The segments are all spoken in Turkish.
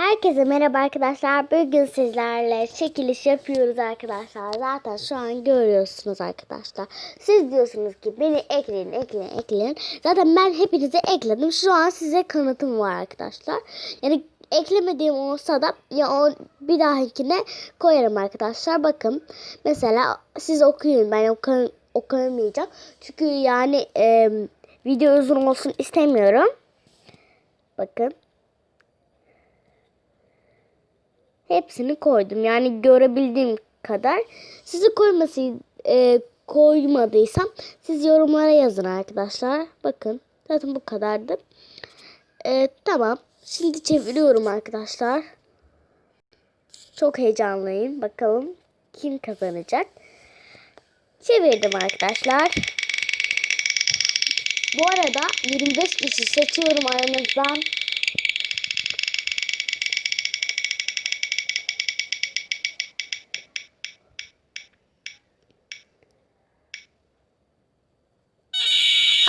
Herkese merhaba arkadaşlar. Bugün sizlerle çekiliş yapıyoruz arkadaşlar. Zaten şu an görüyorsunuz arkadaşlar. Siz diyorsunuz ki beni ekleyin, ekleyin, ekleyin. Zaten ben hepinizi ekledim. Şu an size kanıtım var arkadaşlar. Yani eklemediğim olsa da ya o bir dahakine koyarım arkadaşlar. Bakın mesela siz okuyun. Ben oku, okuyamayacağım. Çünkü yani e, video uzun olsun istemiyorum. Bakın. Hepsini koydum. Yani görebildiğim kadar. Sizi koyması e, koymadıysam siz yorumlara yazın arkadaşlar. Bakın. Zaten bu kadardı. E, tamam. Şimdi çeviriyorum arkadaşlar. Çok heyecanlıyım. Bakalım kim kazanacak. Çevirdim arkadaşlar. Bu arada 25 kişi seçiyorum aranızdan.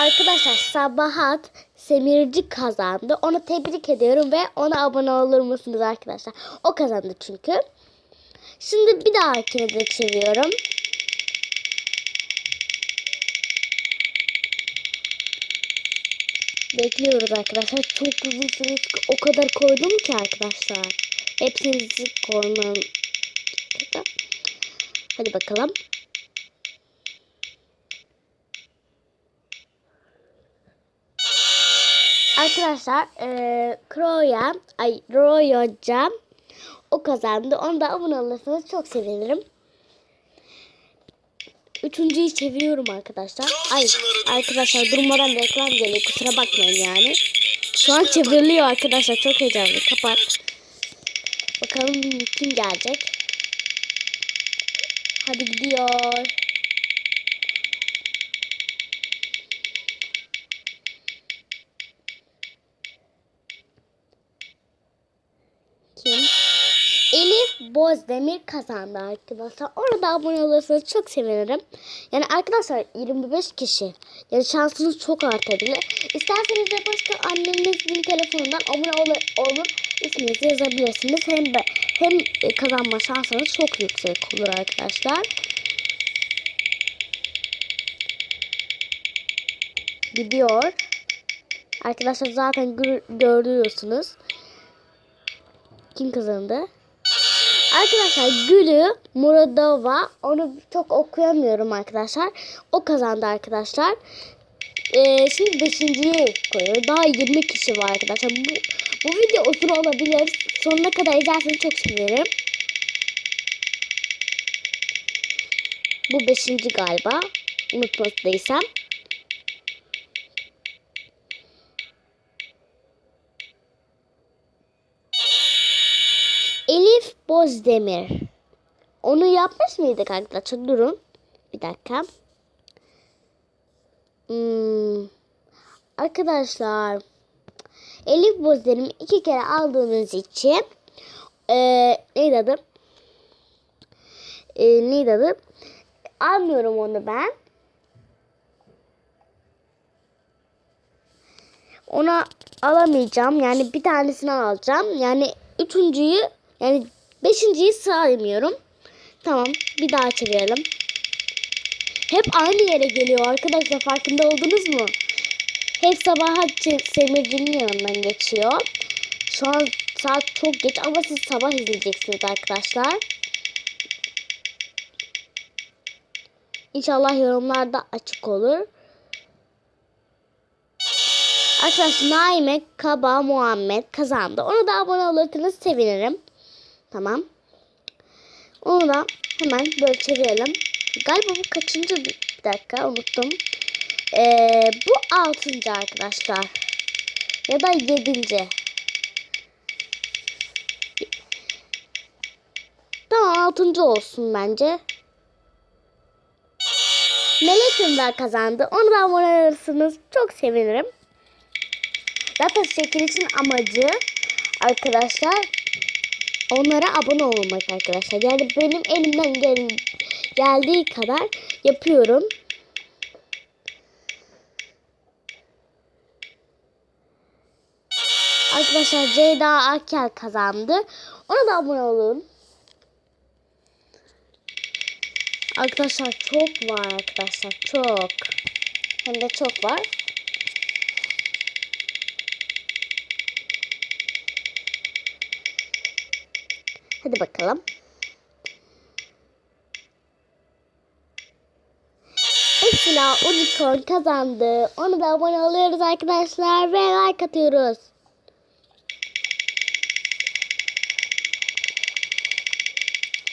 Arkadaşlar Sabahat Semirci kazandı. Onu tebrik ediyorum ve ona abone olur musunuz arkadaşlar? O kazandı çünkü. Şimdi bir dahakine de çeviriyorum. Bekliyoruz arkadaşlar. Çok uzun süre o kadar koydum ki arkadaşlar. Hepsinizi koymam. Hadi bakalım. Arkadaşlar e, Kroya, ay Roy hocam o kazandı. Onu da abone olursanız çok sevinirim. Üçüncüyü çeviriyorum arkadaşlar. Ay arkadaşlar durmadan reklam geliyor. Kusura bakmayın yani. Şu an çevriliyor arkadaşlar. Çok heyecanlı. Kapat. Bakalım kim gelecek. Hadi gidiyor. Elif Bozdemir kazandı arkadaşlar. Orada abone olursanız çok sevinirim. Yani arkadaşlar 25 kişi. Yani şansınız çok artabilir. İsterseniz de başka annenizin telefonundan abone olur, olur isminizi yazabilirsiniz. Hem hem kazanma şansınız çok yüksek olur arkadaşlar. Gidiyor. Arkadaşlar zaten gör, görüyorsunuz. Kim kazandı? Arkadaşlar Gülü Muradova onu çok okuyamıyorum arkadaşlar. O kazandı arkadaşlar. Ee, şimdi beşinciyi koyuyor. Daha 20 kişi var arkadaşlar. Bu, bu video uzun olabilir. Sonuna kadar izlerseniz çok severim. Bu beşinci galiba. Unutmadıysam. Elif Bozdemir. Onu yapmış mıydık arkadaşlar? Durun. Bir dakika. Hmm. Arkadaşlar. Elif Bozdemir'i iki kere aldığınız için ee, neydi adı? Ee, neydi adı? Almıyorum onu ben. Ona alamayacağım. Yani bir tanesini alacağım. Yani üçüncüyü yani beşinciyi saymıyorum. Tamam bir daha çevirelim. Hep aynı yere geliyor arkadaşlar farkında oldunuz mu? Hep sabah Semirci'nin yanından geçiyor. Şu an saat çok geç ama siz sabah izleyeceksiniz arkadaşlar. İnşallah yorumlarda açık olur. Arkadaşlar Naime Kaba Muhammed kazandı. Onu da abone olursanız sevinirim. Tamam. Onu da hemen böyle çevirelim. Galiba bu kaçıncı bir dakika unuttum. Ee, bu altıncı arkadaşlar. Ya da yedinci. Tamam altıncı olsun bence. Melek Ünver kazandı. Onu da abone olursanız çok sevinirim. Zaten çekilişin amacı arkadaşlar onlara abone olmak arkadaşlar. Yani benim elimden gel geldiği kadar yapıyorum. Arkadaşlar Ceyda Akel kazandı. Ona da abone olun. Arkadaşlar çok var arkadaşlar çok. Hem de çok var. Hadi bakalım. Esila Unicorn kazandı. Onu da abone oluyoruz arkadaşlar ve like atıyoruz.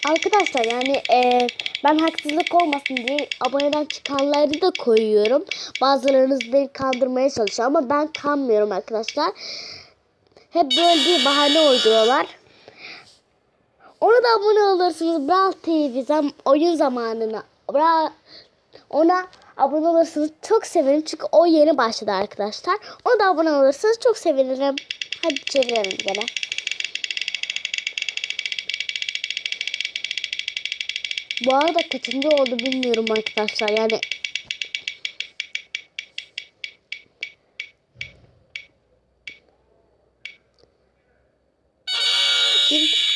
Arkadaşlar yani e, ben haksızlık olmasın diye aboneden çıkanları da koyuyorum. Bazılarınız beni kandırmaya çalışıyor ama ben kanmıyorum arkadaşlar. Hep böyle bir bahane uyduruyorlar. Ona da abone olursunuz. Brawl TV zam oyun zamanına. Bra ona abone olursanız çok sevinirim. Çünkü o yeni başladı arkadaşlar. Ona da abone olursanız çok sevinirim. Hadi çevirelim gene. Bu arada kaçıncı oldu bilmiyorum arkadaşlar. Yani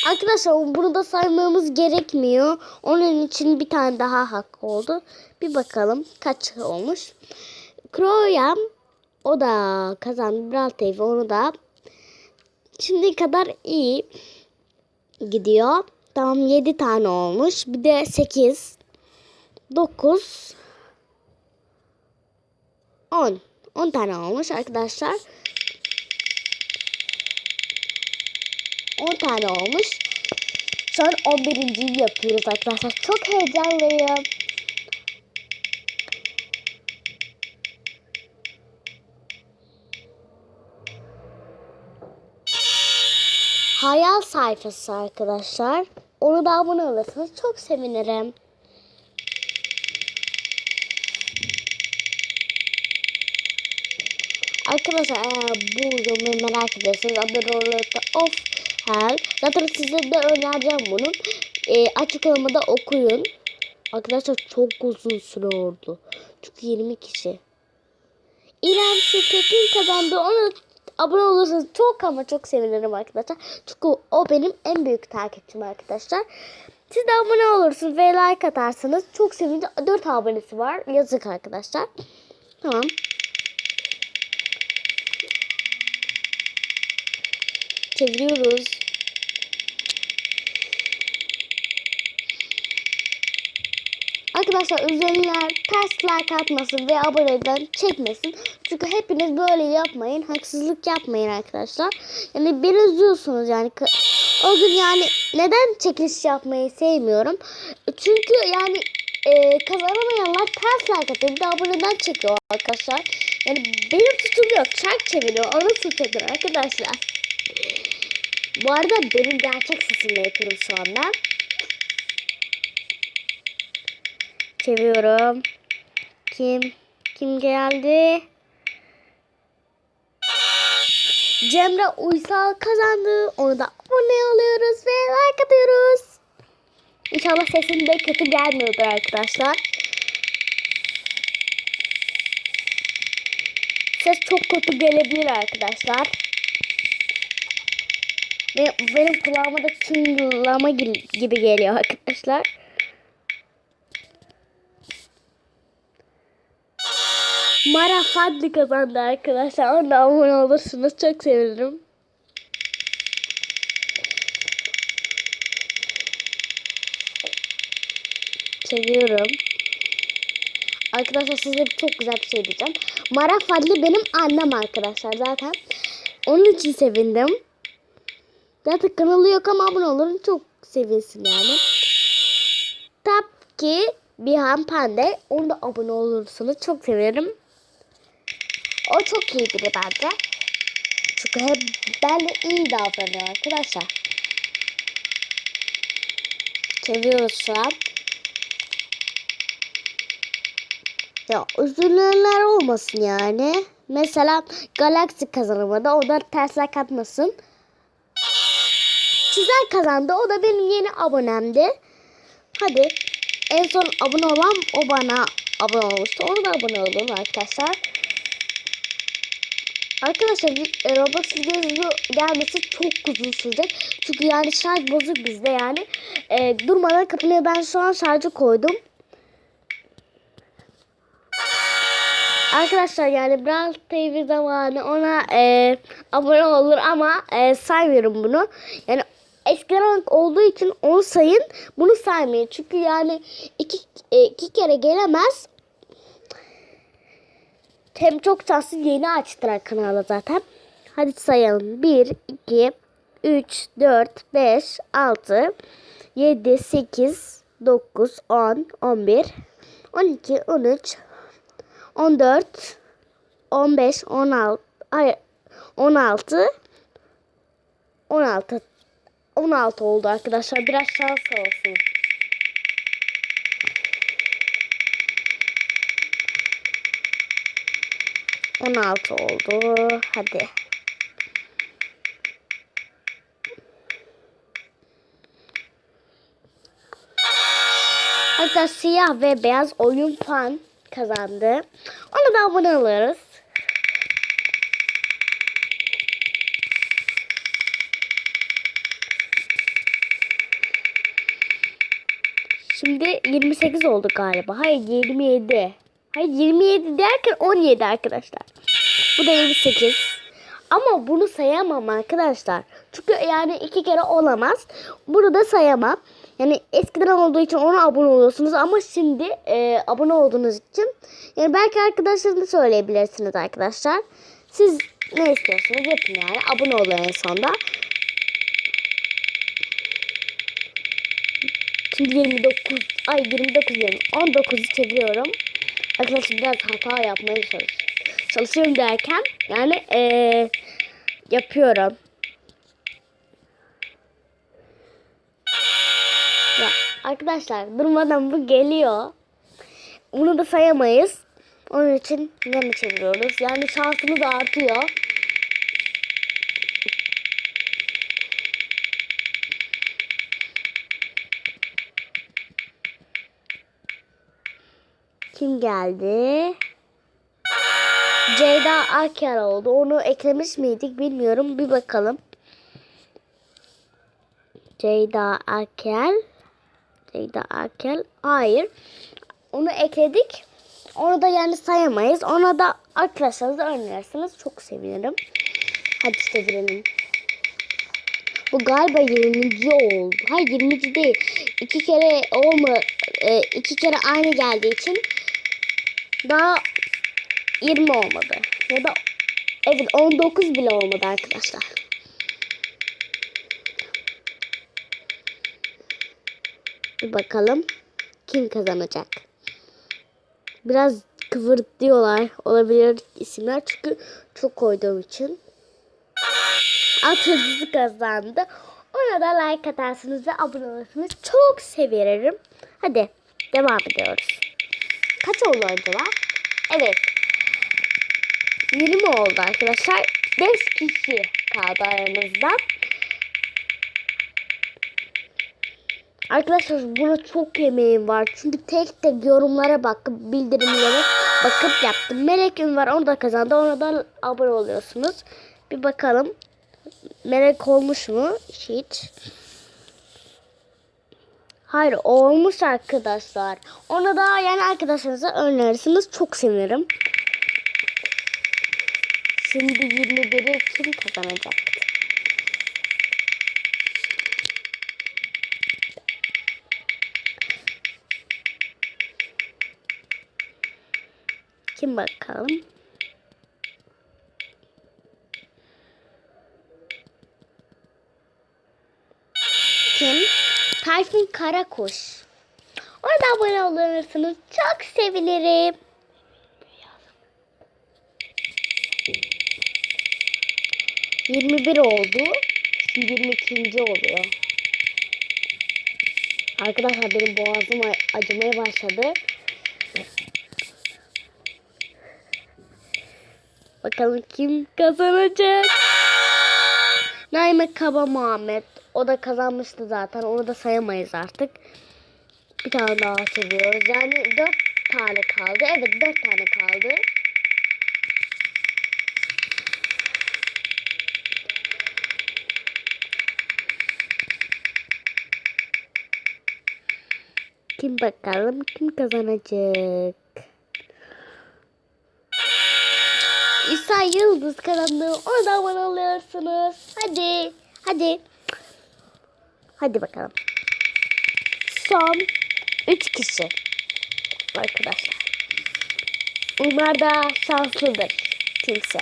Arkadaşlar bunu da saymamız gerekmiyor. Onun için bir tane daha hak oldu. Bir bakalım kaç olmuş. Kroyam o da kazandı. Brawl TV onu da şimdi kadar iyi gidiyor. Tamam 7 tane olmuş. Bir de 8 9 10 10 tane olmuş arkadaşlar. 10 tane olmuş. Şu an 11. yapıyoruz arkadaşlar. Çok heyecanlıyım. Hayal sayfası arkadaşlar. Onu da abone olursanız çok sevinirim. Arkadaşlar eğer bu videomu merak ediyorsanız abone olursanız of her. Zaten size de önereceğim bunu. E, açıklamada okuyun. Arkadaşlar çok uzun süre oldu. Çünkü 20 kişi. İrem Şirket'in kazandı. Onu abone olursanız çok ama çok sevinirim arkadaşlar. Çünkü o benim en büyük takipçim arkadaşlar. Siz de abone olursunuz ve like atarsanız çok sevinirim. 4 abonesi var. Yazık arkadaşlar. Tamam. Çeviriyoruz. Arkadaşlar üzerine ters like atmasın ve aboneden çekmesin. Çünkü hepiniz böyle yapmayın. Haksızlık yapmayın arkadaşlar. Yani beni üzüyorsunuz yani. O gün yani neden çekiliş yapmayı sevmiyorum. Çünkü yani e, kazanamayanlar ters like atıyor. Bir de aboneden çekiyor arkadaşlar. Yani benim suçum yok. Çark çeviriyor. Onu suç arkadaşlar. Bu arada benim gerçek sesimle yapıyorum şu anda. Çeviriyorum. Kim? Kim geldi? Cemre Uysal kazandı. Onu da abone oluyoruz ve like atıyoruz. İnşallah sesim de kötü gelmiyordur arkadaşlar. Ses çok kötü gelebilir arkadaşlar. Ve benim kulağıma da çınlama gibi geliyor arkadaşlar. Mara Fadli kazandı arkadaşlar. Ona abone olursunuz. Çok sevinirim. Seviyorum. Arkadaşlar size çok güzel bir şey diyeceğim. Mara Fadli benim annem arkadaşlar zaten. Onun için sevindim. Zaten kanalı yok ama abone olun çok sevinsin yani. Tabii ki bir Pande. Onu da abone olursanız çok severim. O çok iyi biri bence. Çünkü hep benle iyi davranıyor arkadaşlar. Seviyoruz şu an. Ya üzülenler olmasın yani. Mesela Galaxy kazanamadı. O da tersler katmasın. Çizer kazandı. O da benim yeni abonemdi. Hadi. En son abone olan o bana abone olmuştu. Onu da abone olun arkadaşlar. Arkadaşlar e, Roblox videosu gelmesi çok uzun sürecek. Çünkü yani şarj bozuk bizde yani. E, durmadan kapanıyor. Ben şu an şarjı koydum. Arkadaşlar yani Brawl TV zamanı ona e, abone olur ama e, saymıyorum bunu. Yani eskiden olduğu için onu sayın bunu saymayın. Çünkü yani iki, e, iki kere gelemez. Hem çok şanslı yeni açtılar kanalı zaten. Hadi sayalım. 1, 2, 3, 4, 5, 6, 7, 8, 9, 10, 11, 12, 13, 14, 15, 16, hayır 16, 16, 16 oldu arkadaşlar. Biraz şans olsun. On altı oldu. Hadi. Hatta siyah ve beyaz oyun fan kazandı. Onu da abone alıyoruz. Şimdi 28 oldu galiba. Hayır 27. Hayır 27 derken 17 arkadaşlar. Bu da 28. Ama bunu sayamam arkadaşlar. Çünkü yani iki kere olamaz. Bunu da sayamam. Yani eskiden olduğu için ona abone oluyorsunuz ama şimdi e, abone olduğunuz için yani belki arkadaşlarınızı söyleyebilirsiniz arkadaşlar. Siz ne istiyorsunuz yapın yani abone olun en sonda. Şimdi 29 ay 29 diyorum 19'u çeviriyorum. Arkadaşlar biraz hata yapmaya çalışıyorum. Çalışıyorum derken yani ee, yapıyorum. Ya arkadaşlar durmadan bu geliyor. Bunu da sayamayız. Onun için yine çeviriyoruz. Yani şansımız artıyor. Kim geldi? Ceyda Akyar oldu. Onu eklemiş miydik bilmiyorum. Bir bakalım. Ceyda Akel. Ceyda Akel. Hayır. Onu ekledik. Onu da yani sayamayız. Ona da arkadaşlarınızı önerirsiniz. Çok sevinirim. Hadi çevirelim. Bu galiba 20. oldu. Hayır 20. değil. İki kere olma e, iki kere aynı geldiği için daha 20 olmadı. Ya da evet 19 bile olmadı arkadaşlar. Bir bakalım kim kazanacak. Biraz kıvırt diyorlar. Olabilir isimler çünkü çok koyduğum için. At kazandı. Ona da like atarsınız ve abone olursunuz. Çok severim. Hadi devam ediyoruz. Kaç oldu acaba? Evet. 20 oldu arkadaşlar. 5 kişi kaldı aramızda. Arkadaşlar buna çok emeğim var. Çünkü tek tek yorumlara bakıp bildirimlere bakıp yaptım. Melek var onu da kazandı. Ona da abone oluyorsunuz. Bir bakalım. Melek olmuş mu? Hiç. Hayır olmuş arkadaşlar. Ona da yani arkadaşlarınıza önerirsiniz. Çok sevinirim. Şimdi 21'i kim kazanacak? Kim bakalım? Kim? Tayfun Karakuş. Orada abone olursanız çok sevinirim. Yirmi bir oldu. Yirmi ikinci oluyor. Arkadaşlar benim boğazım acımaya başladı. Bakalım kim kazanacak? Naime Kaba Muhammed. O da kazanmıştı zaten. Onu da sayamayız artık. Bir tane daha seviyoruz. Yani dört tane kaldı. Evet dört tane kaldı. Kim bakalım kim kazanacak? İsa Yıldız kazandı. Ona abone oluyorsunuz. Hadi. Hadi. Hadi bakalım. Son 3 kişi. Arkadaşlar. Bunlar da şanslıdır. Kimse.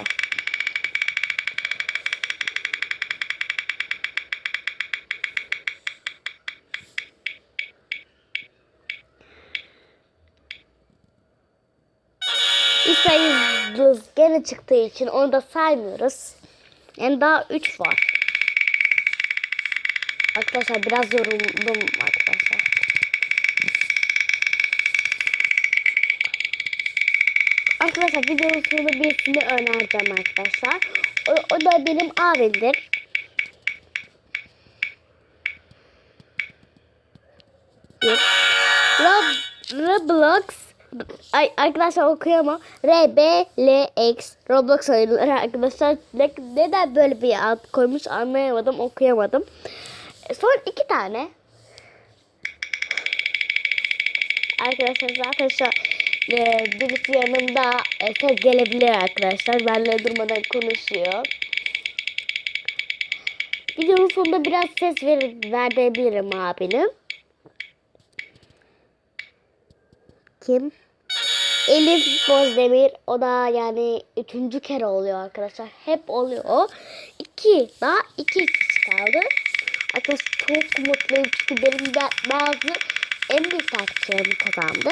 İsa Yıldız gene çıktığı için onu da saymıyoruz. Yani daha 3 var. Arkadaşlar biraz yoruldum arkadaşlar. Arkadaşlar videonun sonunda birisini önereceğim arkadaşlar. O, o da benim abimdir. Roblox Ay, arkadaşlar okuyamam. R, B, L, X Roblox oyunları arkadaşlar. Ne, neden böyle bir ad koymuş anlayamadım okuyamadım. E, Son iki tane. Arkadaşlar zaten şu an, e, birisi yanımda e, ses gelebilir arkadaşlar. Benle durmadan konuşuyor. Videonun sonunda biraz ses ver, verebilirim abinin. Kim? Elif Bozdemir. O da yani üçüncü kere oluyor arkadaşlar. Hep oluyor. İki. Daha iki kişi kaldı. Arkadaşlar çok mutluyum çünkü benim de bazı en büyük takipçilerim kazandı.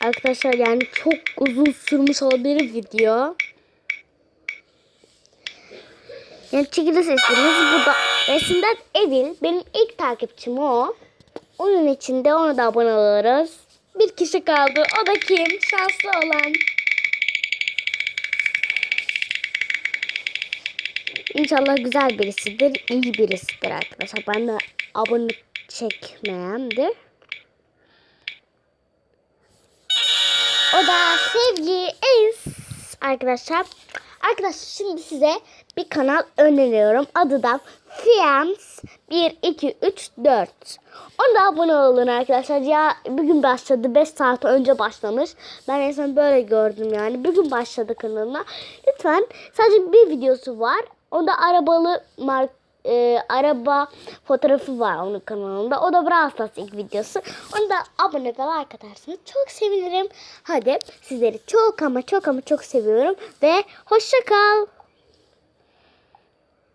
Arkadaşlar yani çok uzun sürmüş olabilir video. Yani çekili seçtiğiniz bu da resimden Evil. Benim ilk takipçim o. Onun için de ona da abone oluruz. Bir kişi kaldı. O da kim? Şanslı olan. İnşallah güzel birisidir. iyi birisidir arkadaşlar. Ben de abone çekmeyendir. O da Sevgi Ace arkadaşlar. Arkadaşlar şimdi size bir kanal öneriyorum. Adı da Fiams 1, 2, 3, 4. Ona abone olun arkadaşlar. Ya bugün başladı. 5 saat önce başlamış. Ben en son böyle gördüm yani. Bugün başladı kanalına. Lütfen sadece bir videosu var. O da arabalı mark e, araba fotoğrafı var onun kanalında. O da Brawl Stars ilk videosu. Onu da abone ve like atarsanız çok sevinirim. Hadi sizleri çok ama çok ama çok seviyorum. Ve hoşça kal.